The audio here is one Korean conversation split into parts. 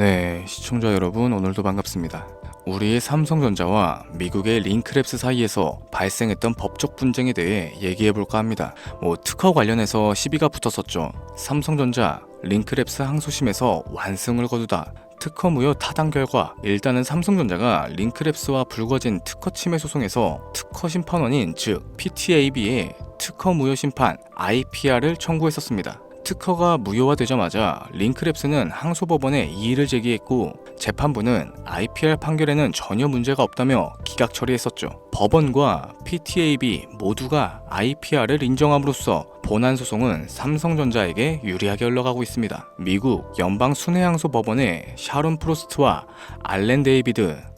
네, 시청자 여러분 오늘도 반갑습니다. 우리의 삼성전자와 미국의 링크랩스 사이에서 발생했던 법적 분쟁에 대해 얘기해 볼까 합니다. 뭐 특허 관련해서 시비가 붙었었죠. 삼성전자 링크랩스 항소심에서 완승을 거두다. 특허 무효 타당 결과 일단은 삼성전자가 링크랩스와 불거진 특허 침해 소송에서 특허 심판원인 즉 PTAB에 특허 무효 심판 IPR을 청구했었습니다. 특허가 무효화되자마자 링크랩스는 항소법원에 이의를 제기했고 재판부는 IPR 판결에는 전혀 문제가 없다며 기각 처리했었죠. 법원과 PTAB 모두가 IPR을 인정함으로써 본안 소송은 삼성전자에게 유리하게 흘러가고 있습니다. 미국 연방 순회항소 법원의 샤론 프로스트와 알렌 데이비드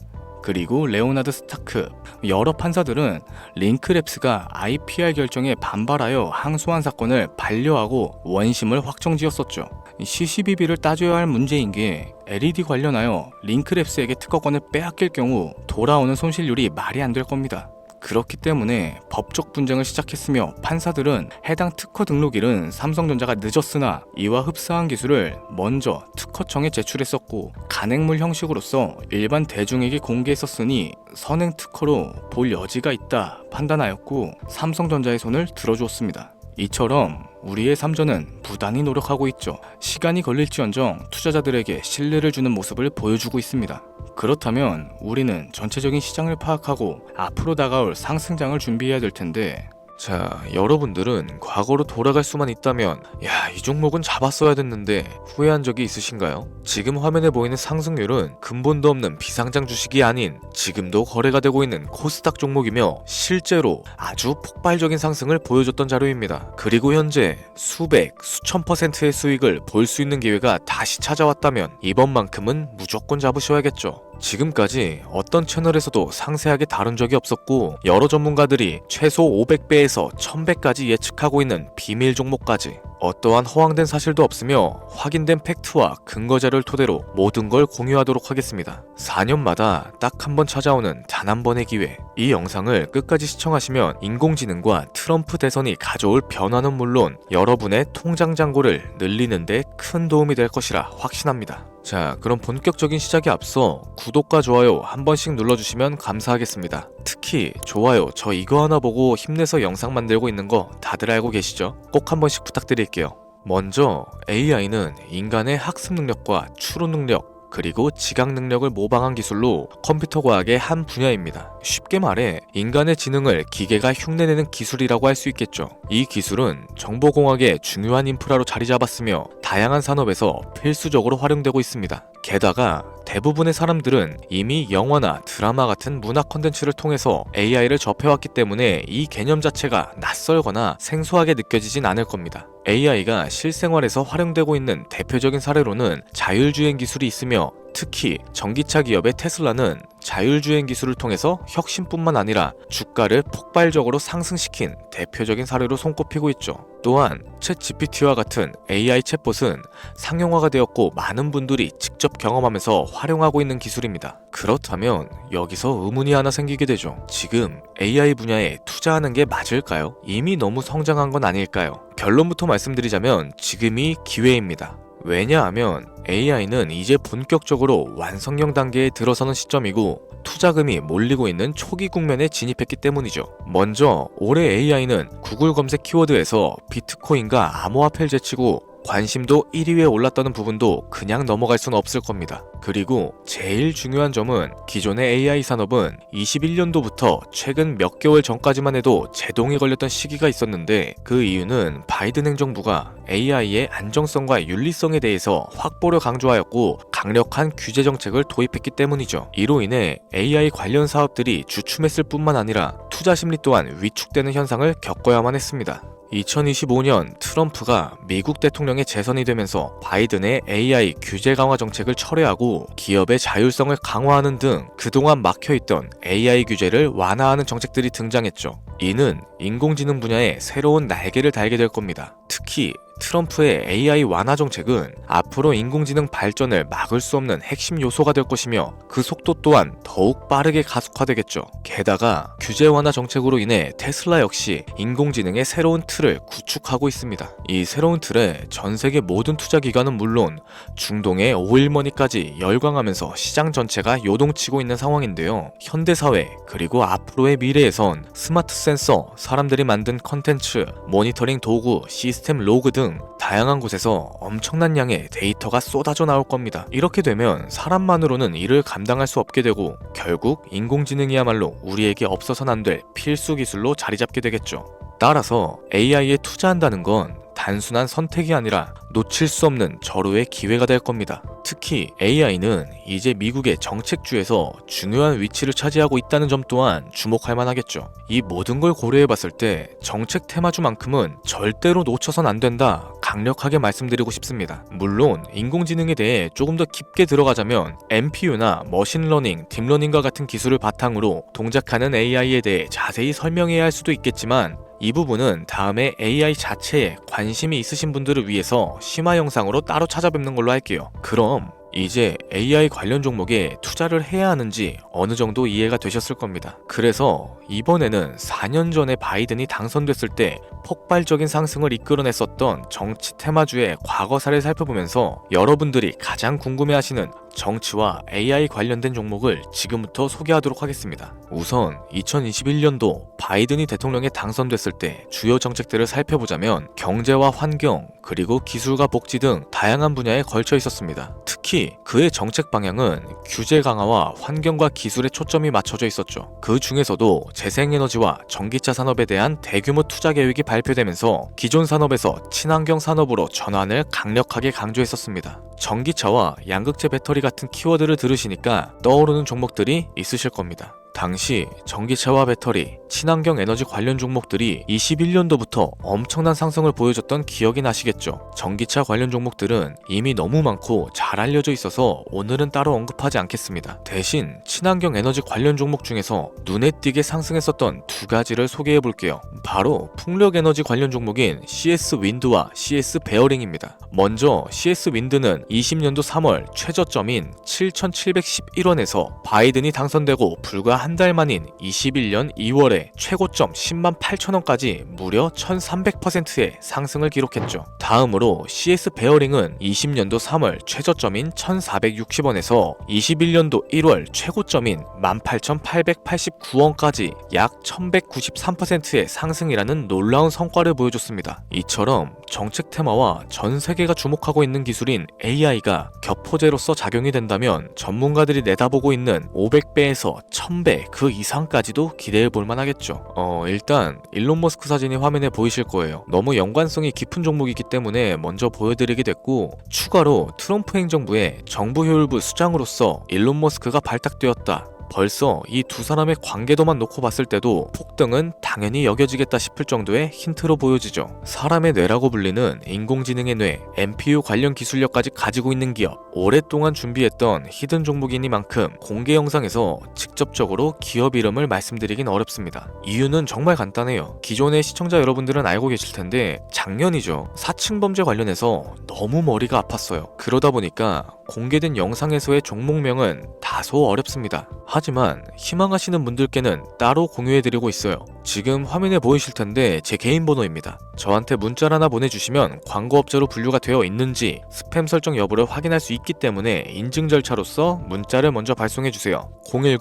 그리고 레오나드 스타크 여러 판사들은 링크랩스가 IPR 결정에 반발하여 항소한 사건을 반려하고 원심을 확정지었었죠. CCBB를 따져야 할 문제인 게 LED 관련하여 링크랩스에게 특허권을 빼앗길 경우 돌아오는 손실률이 말이 안 될 겁니다. 그렇기 때문에 법적 분쟁을 시작했으며 판사들은 해당 특허 등록일은 삼성전자가 늦었으나 이와 흡사한 기술을 먼저 특허청에 제출했었고 간행물 형식으로서 일반 대중에게 공개했었으니 선행 특허로 볼 여지가 있다 판단하였고 삼성전자의 손을 들어주었습니다. 이처럼 우리의 삼전은 부단히 노력하고 있죠. 시간이 걸릴지언정 투자자들에게 신뢰를 주는 모습을 보여주고 있습니다. 그렇다면 우리는 전체적인 시장을 파악하고 앞으로 다가올 상승장을 준비해야 될 텐데 자, 여러분들은 과거로 돌아갈 수만 있다면, 야, 이 종목은 잡았어야 됐는데, 후회한 적이 있으신가요? 지금 화면에 보이는 상승률은 근본도 없는 비상장 주식이 아닌, 지금도 거래가 되고 있는 코스닥 종목이며, 실제로 아주 폭발적인 상승을 보여줬던 자료입니다. 그리고 현재 수백, 수천 퍼센트의 수익을 볼 수 있는 기회가 다시 찾아왔다면, 이번만큼은 무조건 잡으셔야겠죠. 지금까지 어떤 채널에서도 상세하게 다룬 적이 없었고 여러 전문가들이 최소 500배에서 1000배까지 예측하고 있는 비밀 종목까지 어떠한 허황된 사실도 없으며 확인된 팩트와 근거 자료를 토대로 모든 걸 공유하도록 하겠습니다. 4년마다 딱 한 번 찾아오는 단 한 번의 기회. 이 영상을 끝까지 시청하시면 인공지능과 트럼프 대선이 가져올 변화는 물론 여러분의 통장 잔고를 늘리는데 큰 도움이 될 것이라 확신합니다. 자, 그럼 본격적인 시작에 앞서 구독과 좋아요 한 번씩 눌러주시면 감사하겠습니다. 특히 좋아요 저 이거 하나 보고 힘내서 영상 만들고 있는 거 다들 알고 계시죠? 꼭 한 번씩 부탁드릴게요. 먼저 AI는 인간의 학습 능력과 추론 능력 그리고 지각 능력을 모방한 기술로 컴퓨터 과학의 한 분야입니다. 쉽게 말해 인간의 지능을 기계가 흉내내는 기술이라고 할 수 있겠죠. 이 기술은 정보공학의 중요한 인프라로 자리 잡았으며 다양한 산업에서 필수적으로 활용되고 있습니다. 게다가 대부분의 사람들은 이미 영화나 드라마 같은 문화 컨텐츠를 통해서 AI를 접해왔기 때문에 이 개념 자체가 낯설거나 생소하게 느껴지진 않을 겁니다. AI가 실생활에서 활용되고 있는 대표적인 사례로는 자율주행 기술이 있으며 특히 전기차 기업의 테슬라는 자율주행 기술을 통해서 혁신뿐만 아니라 주가를 폭발적으로 상승시킨 대표적인 사례로 손꼽히고 있죠. 또한 챗 GPT와 같은 AI 챗봇은 상용화가 되었고 많은 분들이 직접 경험하면서 활용하고 있는 기술입니다. 그렇다면 여기서 의문이 하나 생기게 되죠. 지금 AI 분야에 투자하는 게 맞을까요? 이미 너무 성장한 건 아닐까요? 결론부터 말씀드리자면 지금이 기회입니다. 왜냐하면 AI는 이제 본격적으로 완성형 단계에 들어서는 시점이고 투자금이 몰리고 있는 초기 국면에 진입했기 때문이죠. 먼저 올해 AI는 구글 검색 키워드에서 비트코인과 암호화폐를 제치고 관심도 1위에 올랐다는 부분도 그냥 넘어갈 수는 없을 겁니다. 그리고 제일 중요한 점은 기존의 AI 산업은 21년도부터 최근 몇 개월 전까지만 해도 제동이 걸렸던 시기가 있었는데 그 이유는 바이든 행정부가 AI의 안정성과 윤리성에 대해서 확보를 강조하였고 강력한 규제 정책을 도입했기 때문이죠. 이로 인해 AI 관련 사업들이 주춤했을 뿐만 아니라 투자 심리 또한 위축되는 현상을 겪어야만 했습니다. 2025년 트럼프가 미국 대통령에 재선이 되면서 바이든의 AI 규제 강화 정책을 철회하고 기업의 자율성을 강화하는 등 그동안 막혀있던 AI 규제를 완화하는 정책들이 등장했죠. 이는 인공지능 분야에 새로운 날개를 달게 될 겁니다. 특히 트럼프의 AI 완화 정책은 앞으로 인공지능 발전을 막을 수 없는 핵심 요소가 될 것이며 그 속도 또한 더욱 빠르게 가속화되겠죠. 게다가 규제 완화 정책으로 인해 테슬라 역시 인공지능의 새로운 틀을 구축하고 있습니다. 이 새로운 틀에 전 세계 모든 투자 기관은 물론 중동의 오일머니까지 열광하면서 시장 전체가 요동치고 있는 상황인데요. 현대 사회 그리고 앞으로의 미래에선 스마트 센서, 사람들이 만든 컨텐츠, 모니터링 도구, 시스템 로그 등 다양한 곳에서 엄청난 양의 데이터가 쏟아져 나올 겁니다. 이렇게 되면 사람만으로는 이를 감당할 수 없게 되고 결국 인공지능이야말로 우리에게 없어서는 안 될 필수 기술로 자리 잡게 되겠죠. 따라서 AI에 투자한다는 건 단순한 선택이 아니라 놓칠 수 없는 절호의 기회가 될 겁니다. 특히 AI는 이제 미국의 정책주에서 중요한 위치를 차지하고 있다는 점 또한 주목할 만하겠죠. 이 모든 걸 고려해 봤을 때 정책 테마주만큼은 절대로 놓쳐선 안 된다. 강력하게 말씀드리고 싶습니다. 물론 인공지능에 대해 조금 더 깊게 들어가자면 MPU나 머신러닝, 딥러닝과 같은 기술을 바탕으로 동작하는 AI에 대해 자세히 설명해야 할 수도 있겠지만 이 부분은 다음에 AI 자체에 관심이 있으신 분들을 위해서 심화 영상으로 따로 찾아뵙는 걸로 할게요. 그럼 이제 AI 관련 종목에 투자를 해야 하는지 어느 정도 이해가 되셨을 겁니다. 그래서 이번에는 4년 전에 바이든이 당선됐을 때 폭발적인 상승을 이끌어냈었던 정치 테마주의 과거사를 살펴보면서 여러분들이 가장 궁금해하시는 정치와 AI 관련된 종목을 지금부터 소개하도록 하겠습니다. 우선 2021년도 바이든이 대통령에 당선됐을 때 주요 정책들을 살펴보자면 경제와 환경, 그리고 기술과 복지 등 다양한 분야에 걸쳐 있었습니다. 특히 그의 정책 방향은 규제 강화와 환경과 기술에 초점이 맞춰져 있었죠. 그 중에서도 재생에너지와 전기차 산업에 대한 대규모 투자 계획이 발표되면서 기존 산업에서 친환경 산업으로 전환을 강력하게 강조했었습니다. 전기차와 양극재 배터리 같은 키워드를 들으시니까 떠오르는 종목들이 있으실 겁니다. 당시 전기차와 배터리, 친환경 에너지 관련 종목들이 21년도부터 엄청난 상승을 보여줬던 기억이 나시겠죠. 전기차 관련 종목들은 이미 너무 많고 잘 알려져 있어서 오늘은 따로 언급하지 않겠습니다. 대신 친환경 에너지 관련 종목 중에서 눈에 띄게 상승했었던 두 가지를 소개해 볼게요. 바로 풍력 에너지 관련 종목인 CS 윈드와 CS 베어링입니다. 먼저 CS 윈드는 20년도 3월 최저점인 7,711원에서 바이든이 당선되고 불과 한 달 만인 21년 2월에 최고점 10만 8천원까지 무려 1,300%의 상승을 기록했죠. 다음으로 CS 베어링은 20년도 3월 최저점인 1,460원에서 21년도 1월 최고점인 18,889원까지 약 1,193%의 상승이라는 놀라운 성과를 보여줬습니다. 이처럼 정책 테마와 전 세계가 주목하고 있는 기술인 AI가 격포제로서 작용이 된다면 전문가들이 내다보고 있는 500배에서 1000배 그 이상까지도 기대해 볼 만하겠죠. 어, 일단 일론 머스크 사진이 화면에 보이실 거예요. 너무 연관성이 깊은 종목이기 때문에 먼저 보여드리게 됐고 추가로 트럼프 행정부의 정부 효율부 수장으로서 일론 머스크가 발탁되었다. 벌써 이 두 사람의 관계도만 놓고 봤을 때도 폭등은 당연히 여겨지겠다 싶을 정도의 힌트로 보여지죠. 사람의 뇌라고 불리는 인공지능의 뇌, MPU 관련 기술력까지 가지고 있는 기업, 오랫동안 준비했던 히든 종목이니만큼 공개 영상에서 직접적으로 기업 이름을 말씀드리긴 어렵습니다. 이유는 정말 간단해요. 기존의 시청자 여러분들은 알고 계실 텐데 작년이죠. 사칭 범죄 관련해서 너무 머리가 아팠어요. 그러다 보니까 공개된 영상에서의 종목명은 다소 어렵습니다. 하지만 희망하시는 분들께는 따로 공유해드리고 있어요. 지금 화면에 보이실 텐데 제 개인 번호입니다. 저한테 문자를 하나 보내주시면 광고업자로 분류가 되어 있는지 스팸 설정 여부를 확인할 수 있기 때문에 인증 절차로서 문자를 먼저 발송해주세요. 010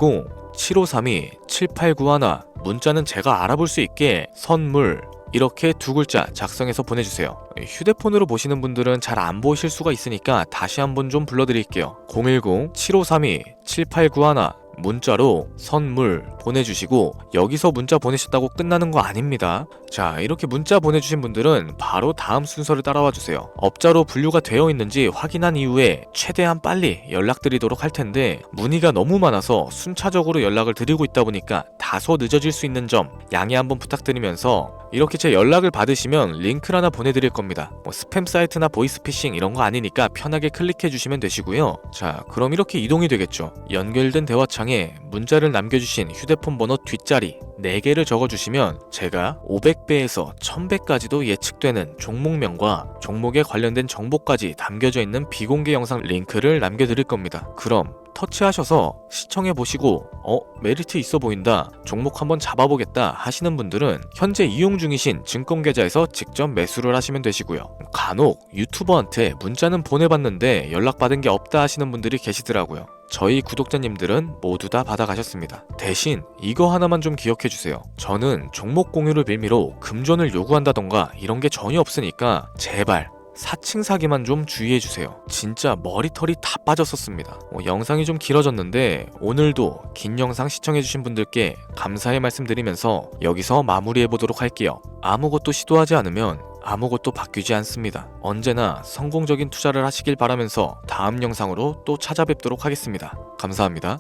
7532 7891 문자는 제가 알아볼 수 있게 선물 이렇게 두 글자 작성해서 보내주세요. 휴대폰으로 보시는 분들은 잘 안 보실 수가 있으니까 다시 한번 좀 불러드릴게요. 010-7532-7891 문자로 선물 보내주시고 여기서 문자 보내셨다고 끝나는 거 아닙니다. 자 이렇게 문자 보내주신 분들은 바로 다음 순서를 따라와 주세요. 업자로 분류가 되어 있는지 확인한 이후에 최대한 빨리 연락드리도록 할 텐데 문의가 너무 많아서 순차적으로 연락을 드리고 있다 보니까 다소 늦어질 수 있는 점 양해 한번 부탁드리면서 이렇게 제 연락을 받으시면 링크를 하나 보내드릴 겁니다. 뭐 스팸 사이트나 보이스피싱 이런 거 아니니까 편하게 클릭해 주시면 되시고요. 자, 그럼 이렇게 이동이 되겠죠. 연결된 대화창 창에 문자를 남겨주신 휴대폰 번호 뒷자리 4개를 적어주시면 제가 500배에서 1000배까지도 예측되는 종목명과 종목에 관련된 정보까지 담겨져 있는 비공개 영상 링크를 남겨드릴 겁니다. 그럼 터치하셔서 시청해 보시고 어 메리트 있어 보인다 종목 한번 잡아보겠다 하시는 분들은 현재 이용 중이신 증권 계좌에서 직접 매수를 하시면 되시고요. 간혹 유튜버한테 문자는 보내봤는데 연락받은 게 없다 하시는 분들이 계시더라고요. 저희 구독자님들은 모두 다 받아가셨습니다. 대신 이거 하나만 좀 기억 해 주세요 저는 종목 공유를 빌미로 금전을 요구한다던가 이런 게 전혀 없으니까 제발 사칭 사기만 좀 주의해 주세요. 진짜 머리털이 다 빠졌었습니다. 어, 영상이 좀 길어졌는데 오늘도 긴 영상 시청해 주신 분들께 감사의 말씀드리면서 여기서 마무리해 보도록 할게요. 아무것도 시도하지 않으면 아무것도 바뀌지 않습니다. 언제나 성공적인 투자를 하시길 바라면서 다음 영상으로 또 찾아뵙도록 하겠습니다. 감사합니다.